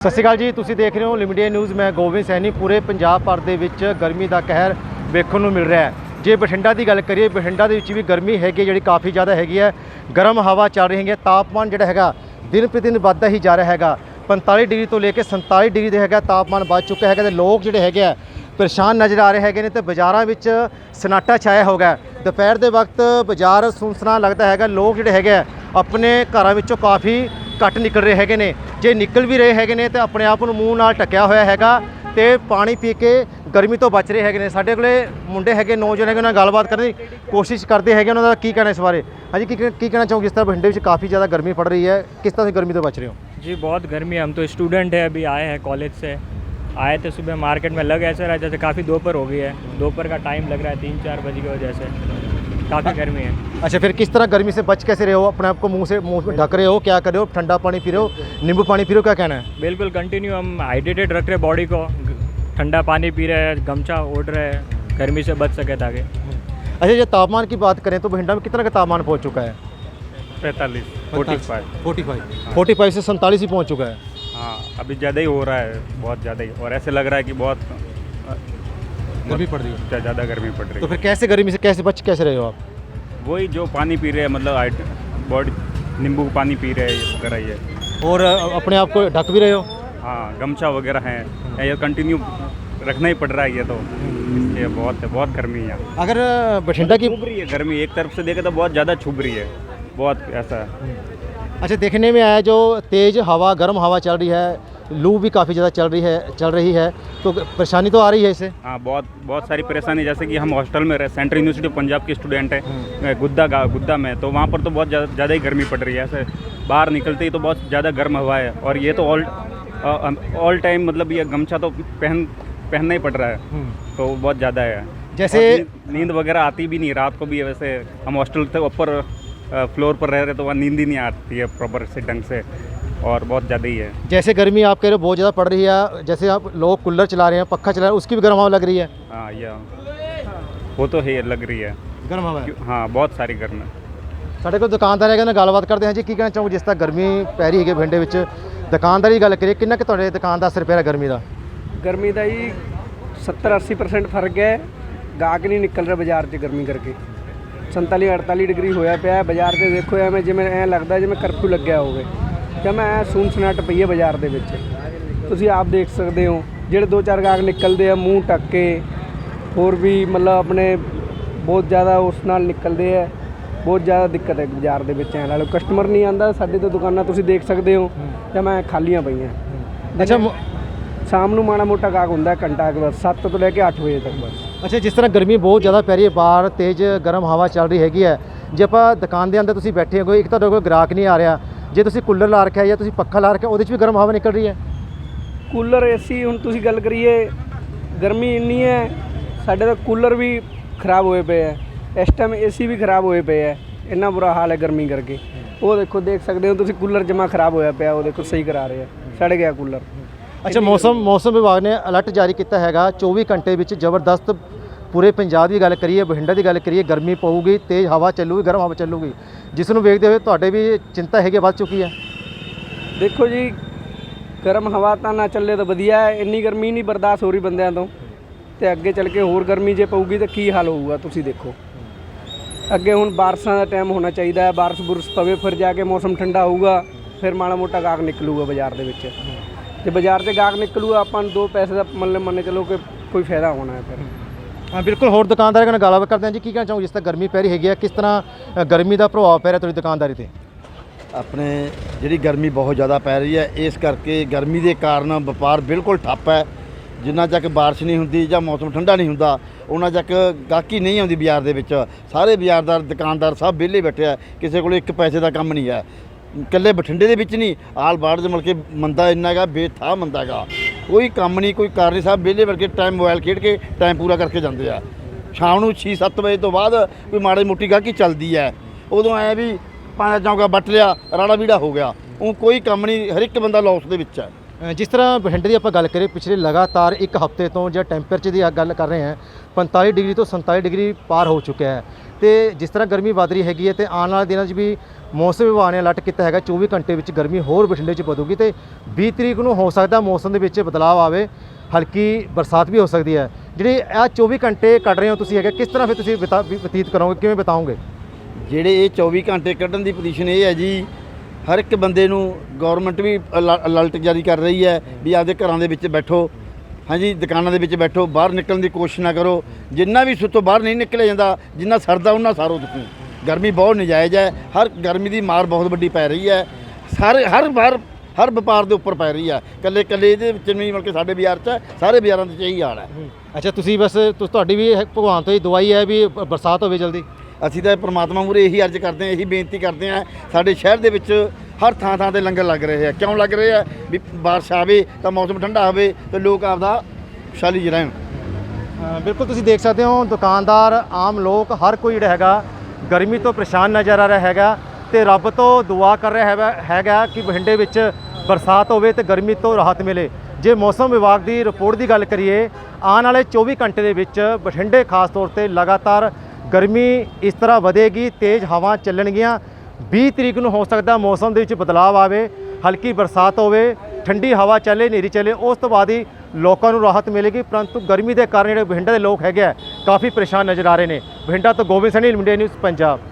ਸਤਿ ਸ਼੍ਰੀ ਅਕਾਲ ਜੀ ਤੁਸੀਂ ਦੇਖ ਰਹੇ ਹੋ ਲਿਮਿਟਡ ਨਿਊਜ਼ ਮੈਂ ਗੋਬਿੰਦ ਸੈਣੀ। ਪੂਰੇ ਪੰਜਾਬ ਭਰ ਦੇ ਵਿੱਚ ਗਰਮੀ ਦਾ ਕਹਿਰ ਵੇਖਣ ਨੂੰ ਮਿਲ ਰਿਹਾ ਹੈ। ਜੇ ਬਠਿੰਡਾ ਦੀ ਗੱਲ ਕਰੀਏ ਬਠਿੰਡਾ ਦੇ ਵਿੱਚ ਵੀ ਗਰਮੀ ਹੈਗੀ ਹੈ, ਜਿਹੜੀ ਕਾਫੀ ਜ਼ਿਆਦਾ ਹੈਗੀ ਹੈ। ਗਰਮ ਹਵਾ ਚੱਲ ਰਹੀ ਹੈਗੀ ਹੈ। ਤਾਪਮਾਨ ਜਿਹੜਾ ਹੈਗਾ ਦਿਨ ਪ੍ਰਤੀ ਦਿਨ ਵੱਧਦਾ ਹੀ ਜਾ ਰਿਹਾ ਹੈਗਾ। 45 ਡਿਗਰੀ ਤੋਂ ਲੈ ਕੇ 47 ਡਿਗਰੀ ਦੇ ਹੈਗਾ ਤਾਪਮਾਨ ਵੱਧ ਚੁੱਕਾ ਹੈਗਾ ਤੇ ਲੋਕ ਜਿਹੜੇ ਹੈਗੇ ਆ ਪਰੇਸ਼ਾਨ ਨਜ਼ਰ ਆ ਰਹੇ ਹੈਗੇ ਨੇ ਤੇ ਬਾਜ਼ਾਰਾਂ ਵਿੱਚ ਸਨਾਟਾ ਛਾਇਆ ਹੋ ਗਿਆ ਦੁਪਹਿਰ ਦੇ ਵਕਤ ਬਾਜ਼ਾਰ ਸੁਨਸਨਾ ਲੱਗਦਾ ਹੈਗਾ। ਲੋਕ ਜਿਹੜੇ ਹੈਗੇ ਆ ਆਪਣੇ ਘਰਾਂ ਵਿੱਚੋਂ ਕਾਫੀ ਘੱਟ ਨਿਕਲ ਰਹੇ ਹੈਗੇ ਨੇ ਜੇ ਨਿਕਲ ਵੀ ਰਹੇ ਹੈਗੇ ਨੇ ਤੇ ਆਪਣੇ ਆਪ ਨੂੰ ਮੂੰਹ ਨਾਲ ਟੱਕਿਆ ਹੋਇਆ ਹੈਗਾ ਤੇ ਪਾਣੀ ਪੀ ਕੇ ਗਰਮੀ ਤੋਂ ਬਚ ਰਹੇ ਹੈਗੇ ਨੇ ਸਾਡੇ ਕੋਲੇ ਮੁੰਡੇ ਹੈਗੇ ਨੌਜਵਾਨ ਹੈਗੇ ਉਹਨਾਂ ਨਾਲ ਗੱਲਬਾਤ ਕਰਨ ਦੀ ਕੋਸ਼ਿਸ਼ ਕਰਦੇ ਹੈਗੇ ਉਹਨਾਂ ਦਾ ਕੀ ਕਹਿਣਾ ਇਸ ਬਾਰੇ ਹਾਂਜੀ ਕੀ ਕਹਿ- ਕੀ ਕਹਿਣਾ ਚਾਹੋਗੇ ਜਿਸ ਤਰ੍ਹਾਂ ਬਠਿੰਡੇ ਵਿੱਚ ਕਾਫੀ ਜ਼ਿਆਦਾ ਗਰਮੀ ਪੜ ਰਹੀ ਹੈ ਕਿਸ ਤਰ੍ਹਾਂ ਤੁਸੀਂ ਗਰਮੀ ਤੋਂ ਬਚ ਰਹੇ ਹੋ जी बहुत गर्मी है हम तो स्टूडेंट है अभी आए हैं कॉलेज से आए थे सुबह मार्केट में लग ऐसा रहा है जैसे काफ़ी दोपहर हो गई है दोपहर का टाइम लग रहा है तीन चार बजे की वजह से काफ़ी गर्मी है। अच्छा फिर किस तरह गर्मी से बच कैसे रहे हो? अपने आप को मुँह से मुँह में ढक रहे हो? क्या कर रहे हो? ठंडा पानी पी रहे हो? नींबू पानी पी रहे हो? क्या कहना है? बिल्कुल कंटिन्यू हम हाइड्रेटेड रख रहे हैं बॉडी को। ठंडा पानी पी रहे हैं गमछा ओढ़ रहे हैं गर्मी से बच सके ताकि। अच्छा ये तापमान की बात करें तो भिंडा में कितना का तापमान पहुँच चुका है? पैंतालीस forty five forty five forty five से सैंतालीस ही पहुँच चुका है। हाँ अभी ज़्यादा ही हो रहा है बहुत ज़्यादा ही। और ऐसे लग रहा है कि बहुत गर्मी पड़ रही है। ज़्यादा गर्मी पड़ रही है। तो फिर कैसे गर्मी से कैसे बच कैसे रहे हो आप? वही जो पानी पी रहे हैं मतलब बॉडी नींबू का पानी पी रहे हैं वगैरह ये और अपने आप को ढक भी रहे हो? हाँ गमछा वगैरह है। ये कंटिन्यू रखना ही पड़ रहा है ये तो। इसलिए बहुत है बहुत गर्मी है अगर बठिंडा की छुभ रही है गर्मी। एक तरफ़ से देखे तो बहुत ज़्यादा छुप रही है। बहुत ऐसा। है अच्छा देखने में आया जो तेज़ हवा गर्म हवा चल रही है। लू भी काफ़ी ज़्यादा चल रही है चल रही है। तो परेशानी तो आ रही है इससे हाँ बहुत बहुत सारी परेशानी जैसे कि हम हॉस्टल में रहे सेंट्रल यूनिवर्सिटी ऑफ़ पंजाब के स्टूडेंट हैं गुद्दा गा गुद्दा में तो वहाँ पर तो बहुत ज़्यादा ज़्यादा ही गर्मी पड़ रही है ऐसे बाहर निकलते ही तो बहुत ज़्यादा गर्म हवा है और ये तो ऑल ऑल टाइम मतलब ये गमछा तो पहन पहनना ही पड़ रहा है तो बहुत ज़्यादा है। जैसे- नींद वगैरह आती भी नहीं रात को भी वैसे हम हॉस्टल से ऊपर फ्लोर पर रह रहे तो वहाँ नींद ही नहीं आती है प्रॉपर से ढंग से। और बहुत ज़्यादा ही है जैसे गर्मी आप कह रहे हो बहुत ज़्यादा पड़ रही है जैसे आप लोग कूलर चला रहे हैं पक्खा चला रहे हैं उसकी भी गर्म हवा लग रही है हाँ ये वो तो है लग रही है गर्म हवा है क्यों- हाँ बहुत सारी गर्म है ਸਾਡੇ ਕੋਲ ਦੁਕਾਨਦਾਰ ਹੈਗੇ ਨਾਲ ਗੱਲਬਾਤ ਕਰਦੇ ਹਾਂ ਜੀ ਕੀ ਕਹਿਣਾ ਚਾਹੋਗੇ ਜਿਸ ਤਰ੍ਹਾਂ ਗਰਮੀ ਪੈ ਰਹੀ ਹੈਗੀ ਬਠਿੰਡੇ ਵਿੱਚ ਦੁਕਾਨਦਾਰੀ ਦੀ ਗੱਲ ਕਰੀਏ ਕਿੰਨਾ ਕਿ ਤੁਹਾਡੇ ਦੁਕਾਨ ਦਾ ਅਸਰ ਪੈ ਰਿਹਾ ਗਰਮੀ ਦਾ ਗਰਮੀ ਦਾ ਜੀ 70 80% ਫਰਕ ਹੈ ਗਾਹਕ ਨਹੀਂ ਨਿਕਲ ਰਿਹਾ ਬਾਜ਼ਾਰ 'ਚ ਗਰਮੀ ਕਰਕੇ 47 48 ਡਿਗਰੀ ਹੋਇਆ ਪਿਆ ਹੈ। ਬਾਜ਼ਾਰ 'ਤੇ ਦੇਖੋ ਐਵੇਂ ਜਿਵੇਂ ਐ ਲੱਗਦਾ ਜਿਵੇਂ ਕਰਫਿਊ ਲੱਗਿਆ ਹੋਵੇ ਜਿਵੇਂ ਐ ਸੂਨਸਨਾਟ ਪਈ ਹੈ ਬਾਜ਼ਾਰ ਦੇ ਵਿੱਚ। ਤੁਸੀਂ ਆਪ ਦੇਖ ਸਕਦੇ ਹੋ ਜਿਹੜੇ ਦੋ ਚਾਰ ਗਾਹਕ ਨਿਕਲਦੇ ਆ ਮੂੰਹ ਟੱਕ ਕੇ ਹੋਰ ਵੀ ਮਤਲਬ ਆਪਣੇ ਬਹੁਤ ਜ਼ਿਆਦਾ ਉਸ ਨਾਲ ਨਿਕਲਦੇ ਆ। ਬਹੁਤ ਜ਼ਿਆਦਾ ਦਿੱਕਤ ਹੈ ਬਾਜ਼ਾਰ ਦੇ ਵਿੱਚ ਐ ਨਾਲੇ ਕਸਟਮਰ ਨਹੀਂ ਆਂਦਾ ਸਾਡੇ ਤੋਂ ਦੁਕਾਨਾਂ ਤੁਸੀਂ ਦੇਖ ਸਕਦੇ ਹੋ ਜਿਵੇਂ ਖਾਲੀਆਂ ਪਈਆਂ। ਅੱਛਾ ਮ- ਸ਼ਾਮ ਨੂੰ ਮਾੜਾ ਮੋਟਾ ਗਾਹਕ ਹੁੰਦਾ ਘੰਟਾ ਕੁ ਬਸ 7 ਤੋਂ ਲੈ ਕੇ 8 ਵਜੇ ਤੱਕ ਬਸ। ਅੱਛਾ ਜਿਸ ਤਰ੍ਹਾਂ ਗਰਮੀ ਬਹੁਤ ਜ਼ਿਆਦਾ ਪੈ ਰਹੀ ਹੈ ਬਾਹਰ ਤੇਜ਼ ਗਰਮ ਹਵਾ ਚੱਲ ਰਹੀ ਹੈਗੀ ਹੈ। ਜੇ ਆਪਾਂ ਦੁਕਾਨ ਦੇ ਅੰਦਰ ਤੁਸੀਂ ਬੈਠੇ ਹੋ ਕੋਈ ਇੱਕ ਤੁਹਾਡੇ ਕੋਲ ਗ੍ਰਾਹਕ ਨਹੀਂ ਆ ਰਿਹਾ ਜੇ ਤੁਸੀਂ ਕੂਲਰ ਲਾ ਰੱਖਿਆ ਜਾਂ ਤੁਸੀਂ ਪੱਖਾ ਲਾ ਰੱਖਿਆ ਉਹਦੇ 'ਚ ਵੀ ਗਰਮ ਹਵਾ ਨਿਕਲ ਰਹੀ ਹੈ? ਕੂਲਰ ਏਸੀ ਹੁਣ ਤੁਸੀਂ ਗੱਲ ਕਰੀਏ ਗਰਮੀ ਇੰਨੀ ਹੈ ਸਾਡੇ ਤਾਂ ਕੂਲਰ ਵੀ ਖਰਾਬ ਹੋਏ ਪਏ ਹੈ। ਇਸ ਟਾਈਮ ਏਸੀ ਵੀ ਖਰਾਬ ਹੋਏ ਪਏ ਹੈ। ਇੰਨਾ ਬੁਰਾ ਹਾਲ ਹੈ ਗਰਮੀ ਕਰਕੇ। ਉਹ ਦੇਖੋ ਦੇਖ ਸਕਦੇ ਹੋ ਤੁਸੀਂ ਕੂਲਰ ਜਮਾ ਖਰਾਬ ਹੋਇਆ ਪਿਆ ਉਹ ਦੇਖੋ ਸਹੀ ਕਰਾ ਰਹੇ ਆ। ਸੜ ਗਿਆ ਕੂਲਰ। ਅੱਛਾ ਮੌਸਮ ਮੌਸਮ ਵਿਭਾਗ ਨੇ ਅਲਰਟ ਜਾਰੀ ਕੀਤਾ ਹੈਗਾ 24 ਘੰਟੇ ਵਿੱਚ ਜ਼ਬਰਦਸਤ ਪੂਰੇ ਪੰਜਾਬ ਦੀ ਗੱਲ ਕਰੀਏ, ਬਠਿੰਡਾ ਦੀ ਗੱਲ ਕਰੀਏ, ਗਰਮੀ ਪਊਗੀ, ਤੇਜ਼ ਹਵਾ ਚੱਲੂਗੀ, ਗਰਮ ਹਵਾ ਚੱਲੂਗੀ। ਜਿਸ ਨੂੰ ਵੇਖਦੇ ਹੋਏ ਤੁਹਾਡੇ ਵੀ ਚਿੰਤਾ ਹੈਗੀ ਵੱਧ ਚੁੱਕੀ ਹੈ ਦੇਖੋ ਜੀ, ਗਰਮ ਹਵਾ ਤਾਂ ਨਾ ਚੱਲੇ ਤਾਂ ਵਧੀਆ ਹੈ, ਇੰਨੀ ਗਰਮੀ ਨਹੀਂ ਬਰਦਾਸ਼ਤ ਹੋ ਰਹੀ ਬੰਦਿਆਂ ਤੋਂ। ਤੇ ਅੱਗੇ ਚੱਲ ਕੇ ਹੋਰ ਗਰਮੀ ਜੇ ਪਊਗੀ ਤਾਂ ਕੀ ਹਾਲ ਹੋਊਗਾ, ਤੁਸੀਂ ਦੇਖੋ। ਅੱਗੇ ਹੁਣ ਬਾਰਿਸ਼ਾਂ ਦਾ ਟਾਈਮ ਹੋਣਾ ਚਾਹੀਦਾ ਹੈ, ਬਾਰਿਸ਼ ਬੁਰਸ਼ ਪਵੇ, ਫਿਰ ਜਾ ਕੇ ਮੌਸਮ ਠੰਡਾ ਹੋਊਗਾ, ਫਿਰ ਮਾੜਾ ਮੋਟਾ ਗਾਹਕ ਨਿਕਲੂਗਾ ਬਾਜ਼ਾਰ ਦੇ ਵਿੱਚ। ਜੇ ਬਾਜ਼ਾਰ 'ਚ ਗਾਹਕ ਨਿਕਲੂਗਾ, ਆਪਾਂ ਨੂੰ ਦੋ ਪੈਸੇ ਦਾ ਮਤਲਬ ਮੰਨੇ ਚਲੋ ਕਿ ਕੋਈ ਫਾਇਦਾ ਹੋਣਾ ਹੈ ਫਿਰ। ਹਾਂ, ਬਿਲਕੁਲ ਹੋਰ ਦੁਕਾਨਦਾਰਾਂ ਨਾਲ ਗੱਲਬਾਤ ਕਰਦੇ ਹਾਂ ਜੀ, ਕੀ ਕਹਿਣਾ ਚਾਹੋਗੇ? ਜਿਸ ਤਰ੍ਹਾਂ ਗਰਮੀ ਪੈ ਰਹੀ ਹੈਗੀ ਹੈ ਕਿਸ ਤਰ੍ਹਾਂ ਗਰਮੀ ਦਾ ਪ੍ਰਭਾਵ ਪੈ ਰਿਹਾ ਤੁਹਾਡੀ ਦੁਕਾਨਦਾਰੀ ਤੇ? ਆਪਣੇ ਜਿਹੜੀ ਗਰਮੀ ਬਹੁਤ ਜ਼ਿਆਦਾ ਪੈ ਰਹੀ ਹੈ, ਇਸ ਕਰਕੇ ਗਰਮੀ ਦੇ ਕਾਰਨ ਵਪਾਰ ਬਿਲਕੁਲ ਠੱਪ ਹੈ। ਜਿੰਨਾ ਚੱਕ ਬਾਰਿਸ਼ ਨਹੀਂ ਹੁੰਦੀ ਜਾਂ ਮੌਸਮ ਠੰਡਾ ਨਹੀਂ ਹੁੰਦਾ ਉਹਨਾਂ ਤੱਕ ਗਾਹਕੀ ਨਹੀਂ ਆਉਂਦੀ ਬਾਜ਼ਾਰ ਦੇ ਵਿੱਚ। ਸਾਰੇ ਬਾਜ਼ਾਰਦਾਰ, ਦੁਕਾਨਦਾਰ ਸਭ ਵਿਹਲੇ ਬੈਠੇ ਆ, ਕਿਸੇ ਕੋਲ ਇੱਕ ਪੈਸੇ ਦਾ ਕੰਮ ਨਹੀਂ ਹੈ। ਇਕੱਲੇ ਬਠਿੰਡੇ ਦੇ ਵਿੱਚ ਨਹੀਂ, ਆਲ ਬਾੜ ਦੇ ਮਤਲਬ ਕਿ ਮੰਦਾ ਇੰਨਾ ਹੈਗਾ ਬੇਥਾ ਮੰਦਾ ਹੈਗਾ। ਕੋਈ ਕੰਮ ਨਹੀਂ, ਕੋਈ ਕਾਰ ਨਹੀਂ। ਸਭ ਵਿਹਲੇ ਵਰਗੇ ਟਾਈਮ ਮੋਬਾਈਲ ਖੇਡ ਕੇ ਟਾਈਮ ਪੂਰਾ ਕਰਕੇ ਜਾਂਦੇ ਆ। ਸ਼ਾਮ ਨੂੰ 6-7 ਵਜੇ ਤੋਂ ਬਾਅਦ ਕੋਈ ਮਾੜੀ ਮੋਟੀ ਗਾਹਕੀ ਚੱਲਦੀ ਹੈ। ਉਦੋਂ ਐ ਵੀ ਪੰਜ ਚੌਂਕਾ ਵੱਟ ਲਿਆ, ਰਾੜਾ ਵੀੜਾ ਹੋ ਗਿਆ। ਉਹ ਕੋਈ ਕੰਮ ਨਹੀਂ, ਹਰ ਇੱਕ ਬੰਦਾ ਲੌਸ ਦੇ ਵਿੱਚ ਹੈ। ਜਿਸ ਤਰ੍ਹਾਂ ਬਠਿੰਡੇ ਦੀ ਆਪਾਂ ਗੱਲ ਕਰੀਏ, ਪਿਛਲੇ ਲਗਾਤਾਰ ਇੱਕ ਹਫ਼ਤੇ ਤੋਂ ਜਾਂ ਟੈਂਪਰੇਚਰ ਦੀ ਗੱਲ ਕਰ ਰਹੇ ਹਾਂ 45 ਡਿਗਰੀ ਤੋਂ 47 ਡਿਗਰੀ ਪਾਰ ਹੋ ਚੁੱਕਿਆ ਹੈ। ਤੇ ਜਿਸ ਤਰ੍ਹਾਂ ਗਰਮੀ ਵਧ ਰਹੀ ਹੈਗੀ ਹੈ ਤੇ ਆਉਣ ਵਾਲੇ ਦਿਨਾਂ 'ਚ ਵੀ ਮੌਸਮ ਵਿਭਾਗ ਨੇ ਅਲਰਟ ਕੀਤਾ ਹੈਗਾ 24 ਘੰਟੇ ਵਿੱਚ ਗਰਮੀ ਹੋਰ ਬਠਿੰਡੇ 'ਚ ਵਧੂਗੀ ਤੇ 20 ਤਰੀਕ ਨੂੰ ਹੋ ਸਕਦਾ ਮੌਸਮ ਦੇ ਵਿੱਚ ਬਦਲਾਅ ਆਵੇ, ਹਲਕੀ ਬਰਸਾਤ ਵੀ ਹੋ ਸਕਦੀ ਹੈ। ਜਿਹੜੀ ਇਹ 24 ਘੰਟੇ ਕੱਢ ਰਹੇ ਹੋ ਤੁਸੀਂ ਹੈਗਾ, ਕਿਸ ਤਰ੍ਹਾਂ ਫਿਰ ਤੁਸੀਂ ਬਿਤਾ- ਬਤੀਤ ਕਰੋਗੇ, ਕਿਵੇਂ ਬਿਤਾਓਗੇ? ਜਿਹੜੇ ਇਹ 24 ਘੰਟੇ ਕੱਢਣ ਦੀ ਪੋਜੀਸ਼ਨ ਇਹ ਹੈ ਜੀ, ਹਰ ਇੱਕ ਬੰਦੇ ਨੂੰ ਗਵਰਨਮੈਂਟ ਵੀ ਅਲ- ਅਲਰਟ ਜਾਰੀ ਕਰ ਰਹੀ ਹੈ ਵੀ ਆਪਦੇ ਘਰਾਂ ਦੇ ਵਿੱਚ ਬੈਠੋ ਹਾਂਜੀ ਦੁਕਾਨਾਂ ਦੇ ਵਿੱਚ ਬੈਠੋ ਬਾਹਰ ਨਿਕਲਣ ਦੀ ਕੋਸ਼ਿਸ਼ ਨਾ ਕਰੋ। ਜਿੰਨਾ ਵੀ ਸੁੱਤੋਂ ਬਾਹਰ ਨਹੀਂ ਨਿਕਲਿਆ ਜਾਂਦਾ ਜਿੰਨਾ ਸਰਦਾ ਉਹਨਾਂ ਸਾਰੋ ਦੁਖੂ ਗਰਮੀ ਬਹੁਤ ਨਜਾਇਜ਼ ਹੈ। ਹਰ ਗਰਮੀ ਦੀ ਮਾਰ ਬਹੁਤ ਵੱਡੀ ਪੈ ਰਹੀ ਹੈ। ਸਾਰੇ ਹਰ ਵਾਰ ਹਰ ਵਪਾਰ ਦੇ ਉੱਪਰ ਪੈ ਰਹੀ ਹੈ ਕੱਲੇ ਕੱਲੇ ਇਹਦੇ ਵਿੱਚ ਨਹੀਂ ਬਲਕਿ ਸਾਡੇ ਬਾਜ਼ਾਰ 'ਚ ਹੈ, ਸਾਰੇ ਬਾਜ਼ਾਰਾਂ 'ਚ ਇਹੀ ਹਾਲ ਹੈ। ਅੱਛਾ ਤੁਸੀਂ ਬਸ ਤੁ- ਤੁਹਾਡੀ ਵੀ ਭਗਵਾਨ ਤੋਂ ਹੀ ਦਵਾਈ ਹੈ ਵੀ ਬਰਸਾਤ ਹੋਵੇ ਜਲਦੀ? ਅਸੀਂ ਤਾਂ ਪ੍ਰਮਾਤਮਾ ਮੂਰੇ ਇਹੀ ਅਰਜ਼ ਕਰਦੇ ਹਾਂ, ਇਹੀ ਬੇਨਤੀ ਕਰਦੇ ਹਾਂ, ਸਾਡੇ ਸ਼ਹਿਰ ਦੇ ਵਿੱਚ ਹਰ ਥਾਂ ਥਾਂ ਤੇ ਲੰਗਰ ਲੱਗ ਰਹੇ ਆ। ਕਿਉਂ ਲੱਗ ਰਹੇ ਆ? ਵੀ ਬਾਰਿਸ਼ ਆਵੇ ਤਾਂ ਮੌਸਮ ਠੰਡਾ ਹੋਵੇ ਤੇ ਲੋਕ ਆਪਦਾ ਖੁਸ਼ਹਾਲੀ 'ਚ ਰਹਿਣ। ਬਿਲਕੁਲ ਤੁਸੀਂ ਦੇਖ ਸਕਦੇ ਹੋ, ਦੁਕਾਨਦਾਰ, ਆਮ ਲੋਕ, ਹਰ ਕੋਈ ਜਿਹੜਾ ਹੈਗਾ, ਗਰਮੀ ਤੋਂ ਪਰੇਸ਼ਾਨ ਨਜ਼ਰ ਆ ਰਿਹਾ ਹੈਗਾ ਤੇ ਰੱਬ ਤੋਂ ਦੁਆ ਕਰ ਰਿਹਾ ਹੈਗਾ ਹੈਗਾ ਕਿ ਬਠਿੰਡੇ ਵਿੱਚ ਬਰਸਾਤ ਹੋਵੇ ਤੇ ਗਰਮੀ ਤੋਂ ਰਾਹਤ ਮਿਲੇ। ਜੇ ਮੌਸਮ ਵਿਭਾਗ ਦੀ ਰਿਪੋਰਟ ਦੀ ਗੱਲ ਕਰੀਏ, ਆਉਣ ਵਾਲੇ 24 ਘੰਟੇ ਦੇ ਵਿੱਚ ਬਠਿੰਡੇ ਖਾਸ ਤੌਰ ਤੇ ਲਗਾਤਾਰ ਗਰਮੀ ਇਸ ਤਰ੍ਹਾਂ ਵਧੇਗੀ, ਤੇਜ਼ ਹਵਾ ਚੱਲਣਗੀਆਂ 20 ਤਰੀਕ ਨੂੰ ਹੋ ਸਕਦਾ ਮੌਸਮ ਦੇ ਵਿੱਚ ਬਦਲਾਅ ਆਵੇ, ਹਲਕੀ ਬਰਸਾਤ ਹੋਵੇ, ਠੰਡੀ ਹਵਾ ਚੱਲੇ, ਹਨੇਰੀ ਚੱਲੇ, ਉਸ ਤੋਂ ਬਾਅਦ ਹੀ ਲੋਕਾਂ ਨੂੰ ਰਾਹਤ ਮਿਲੇਗੀ, ਪਰੰਤੂ ਗਰਮੀ ਦੇ ਕਾਰਨ ਜਿਹੜੇ ਬਠਿੰਡਾ ਦੇ ਲੋਕ ਹੈਗੇ ਆ, ਕਾਫੀ ਪਰੇਸ਼ਾਨ ਨਜ਼ਰ ਆ ਰਹੇ ਨੇ। ਬਠਿੰਡਾ ਤੋਂ ਗੋਬਿੰਦ ਸੈਣੀ ਲਿਮਿਟਡ ਨਿਊਜ਼, ਪੰਜਾਬ।